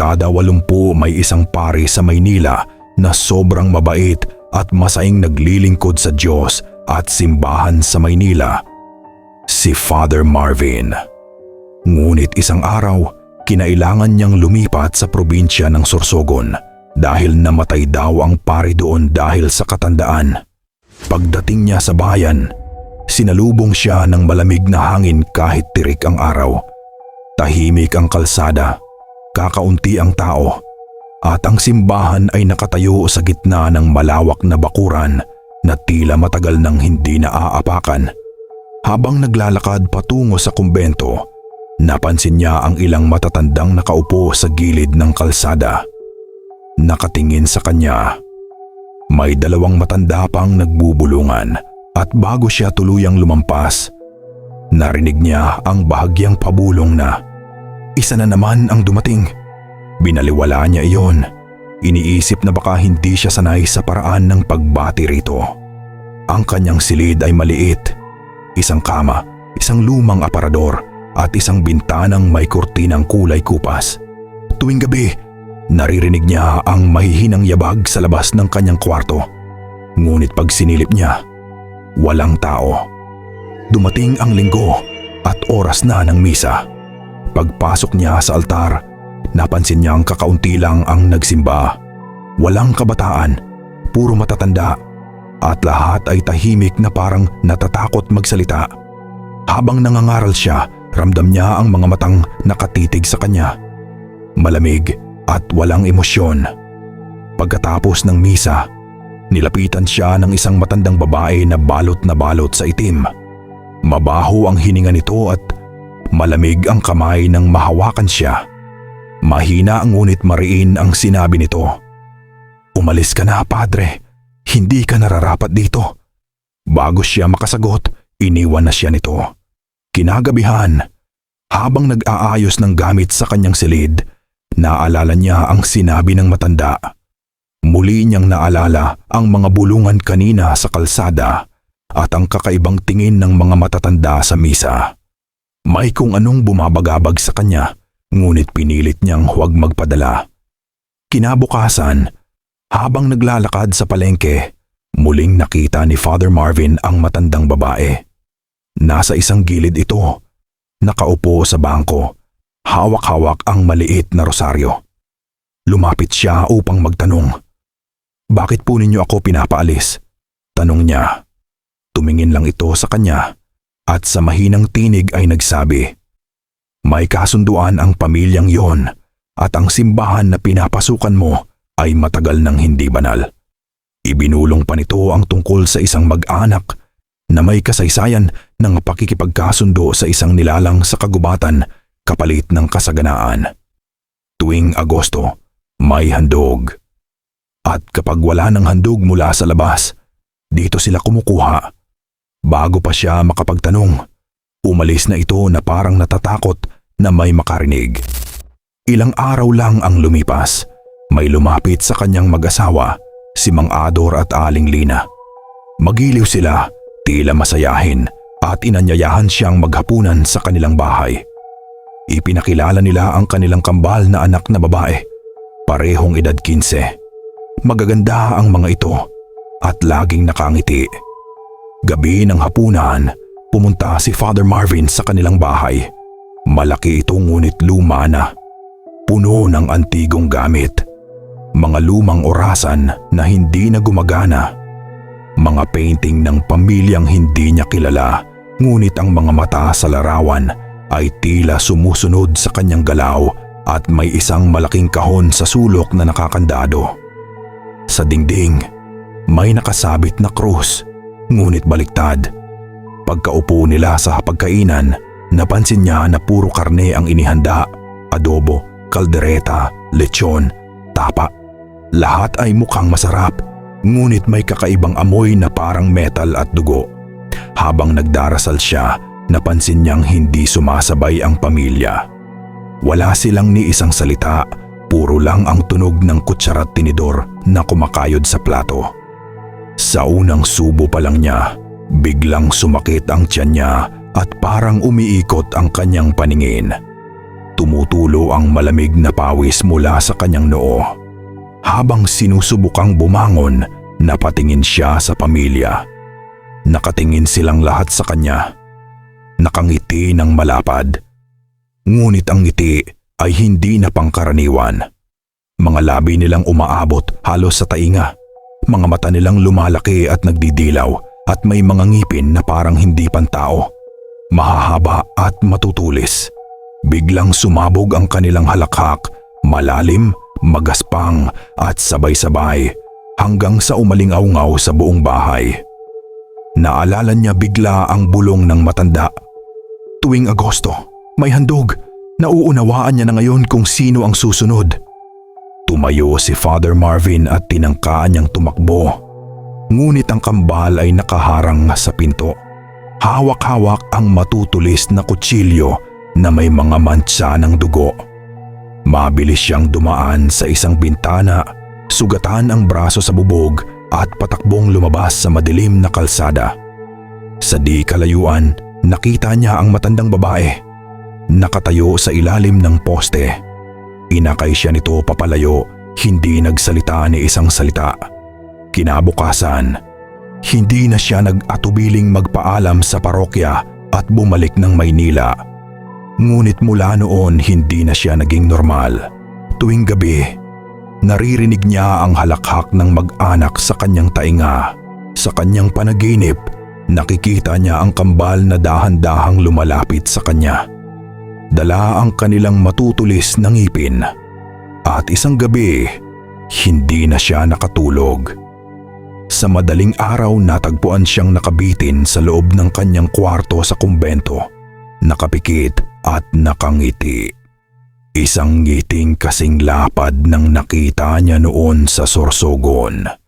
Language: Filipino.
kada walumpu may isang pari sa Maynila na sobrang mabait at masaing naglilingkod sa Diyos at simbahan sa Maynila. Si Father Marvin. Ngunit isang araw, kinailangan niyang lumipat sa probinsya ng Sorsogon dahil namatay daw ang pari doon dahil sa katandaan. Pagdating niya sa bayan, sinalubong siya ng malamig na hangin kahit tirik ang araw. Tahimik ang kalsada, kakaunti ang tao, at ang simbahan ay nakatayo sa gitna ng malawak na bakuran na tila matagal nang hindi naaapakan. Habang naglalakad patungo sa kumbento, napansin niya ang ilang matatandang nakaupo sa gilid ng kalsada. Nakatingin sa kanya. May dalawang matanda pang nagbubulungan at bago siya tuluyang lumampas, narinig niya ang bahagyang pabulong na isa na naman ang dumating. Binaliwala niya iyon. Iniisip na baka hindi siya sanay sa paraan ng pagbati rito. Ang kanyang silid ay maliit. Isang kama, isang lumang aparador at isang bintanang may kurtinang kulay kupas. Tuwing gabi, naririnig niya ang mahihinang yabag sa labas ng kanyang kwarto. Ngunit pag sinilip niya, walang tao. Dumating ang linggo at oras na ng misa. Pagpasok niya sa altar, napansin niyang kakaunti lang ang nagsimba. Walang kabataan, puro matatanda, at lahat ay tahimik na parang natatakot magsalita. Habang nangangaral siya, ramdam niya ang mga matang nakatitig sa kanya. Malamig at walang emosyon. Pagkatapos ng misa, nilapitan siya ng isang matandang babae na balot na balot sa itim. Mabaho ang hininga nito at Malamig ang kamay nang mahawakan siya. Mahina ang ngunit mariin ang sinabi nito. Umalis ka na, padre. Hindi ka nararapat dito. Bago siya makasagot, iniwan na siya nito. Kinagabihan, habang nag-aayos ng gamit sa kanyang silid, naalala niya ang sinabi ng matanda. Muli niyang naalala ang mga bulungan kanina sa kalsada at ang kakaibang tingin ng mga matatanda sa misa. May kung anong bumabagabag sa kanya, ngunit pinilit niyang huwag magpadala. Kinabukasan, habang naglalakad sa palengke, muling nakita ni Father Marvin ang matandang babae. Nasa isang gilid ito, nakaupo sa bangko, hawak-hawak ang maliit na rosaryo. Lumapit siya upang magtanong. Bakit po ninyo ako pinapaalis? Tanong niya. Tumingin lang ito sa kanya at sa mahinang tinig ay nagsabi, May kasunduan ang pamilyang yon at ang simbahan na pinapasukan mo ay matagal nang hindi banal. Ibinulong pa nito ang tungkol sa isang mag-anak na may kasaysayan ng pakikipagkasundo sa isang nilalang sa kagubatan kapalit ng kasaganaan. Tuwing Agosto, may handog. At kapag wala ng handog mula sa labas, dito sila kumukuha Bago pa siya makapagtanong, umalis na ito na parang natatakot na may makarinig. Ilang araw lang ang lumipas. May lumapit sa kanyang mag-asawa, si Mang Ador at Aling Lina. Magiliw sila, tila masayahin at inanyayahan siyang maghapunan sa kanilang bahay. Ipinakilala nila ang kanilang kambal na anak na babae, parehong edad 15. Magaganda ang mga ito at laging nakangiti. Gabi ng hapunan, pumunta si Father Marvin sa kanilang bahay. Malaki ito ngunit luma na. Puno ng antigong gamit. Mga lumang orasan na hindi na gumagana. Mga painting ng pamilyang hindi niya kilala ngunit ang mga mata sa larawan ay tila sumusunod sa kanyang galaw at may isang malaking kahon sa sulok na nakakandado. Sa dingding, may nakasabit na krus ngunit baliktad. Pagkaupo nila sa pagkainan, napansin niya na puro karne ang inihanda, adobo, kaldereta, lechon, tapa. Lahat ay mukhang masarap, ngunit may kakaibang amoy na parang metal at dugo. Habang nagdarasal siya, napansin niyang hindi sumasabay ang pamilya. Wala silang ni isang salita, puro lang ang tunog ng kutsarat tinidor na kumakayod sa plato. Sa unang subo pa lang niya, biglang sumakit ang tiyan niya at parang umiikot ang kanyang paningin. Tumutulo ang malamig na pawis mula sa kanyang noo. Habang sinusubukang bumangon, napatingin siya sa pamilya. Nakatingin silang lahat sa kanya. Nakangiti ng malapad. Ngunit ang ngiti ay hindi na pangkaraniwan. Mga labi nilang umaabot halos sa tainga. Mga mata nilang lumalaki at nagdidilaw at may mga ngipin na parang hindi pantao. Mahahaba at matutulis. Biglang sumabog ang kanilang halakhak, malalim, magaspang at sabay-sabay hanggang sa umalingaw sa buong bahay. Naalala niya bigla ang bulong ng matanda. Tuwing Agosto, may handog. Nauunawaan niya na ngayon kung sino ang susunod. Tumayo si Father Marvin at tinangkaan niyang tumakbo. Ngunit ang kambal ay nakaharang sa pinto. Hawak-hawak ang matutulis na kutsilyo na may mga mantsa ng dugo. Mabilis siyang dumaan sa isang bintana, sugatan ang braso sa bubog at patakbong lumabas sa madilim na kalsada. Sa di kalayuan, nakita niya ang matandang babae. Nakatayo sa ilalim ng poste. Inakay siya nito papalayo, hindi nagsalita ni isang salita. Kinabukasan, hindi na siya nag-atubiling magpaalam sa parokya at bumalik ng Maynila. Ngunit mula noon hindi na siya naging normal. Tuwing gabi, naririnig niya ang halakhak ng mag-anak sa kanyang tainga. Sa kanyang panaginip, nakikita niya ang kambal na dahan-dahang lumalapit sa kanya. Dala ang kanilang matutulis na ngipin. At isang gabi, hindi na siya nakatulog. Sa madaling araw natagpuan siyang nakabitin sa loob ng kanyang kwarto sa kumbento. Nakapikit at nakangiti. Isang ngiting kasing lapad ng nakita niya noon sa sorsogon.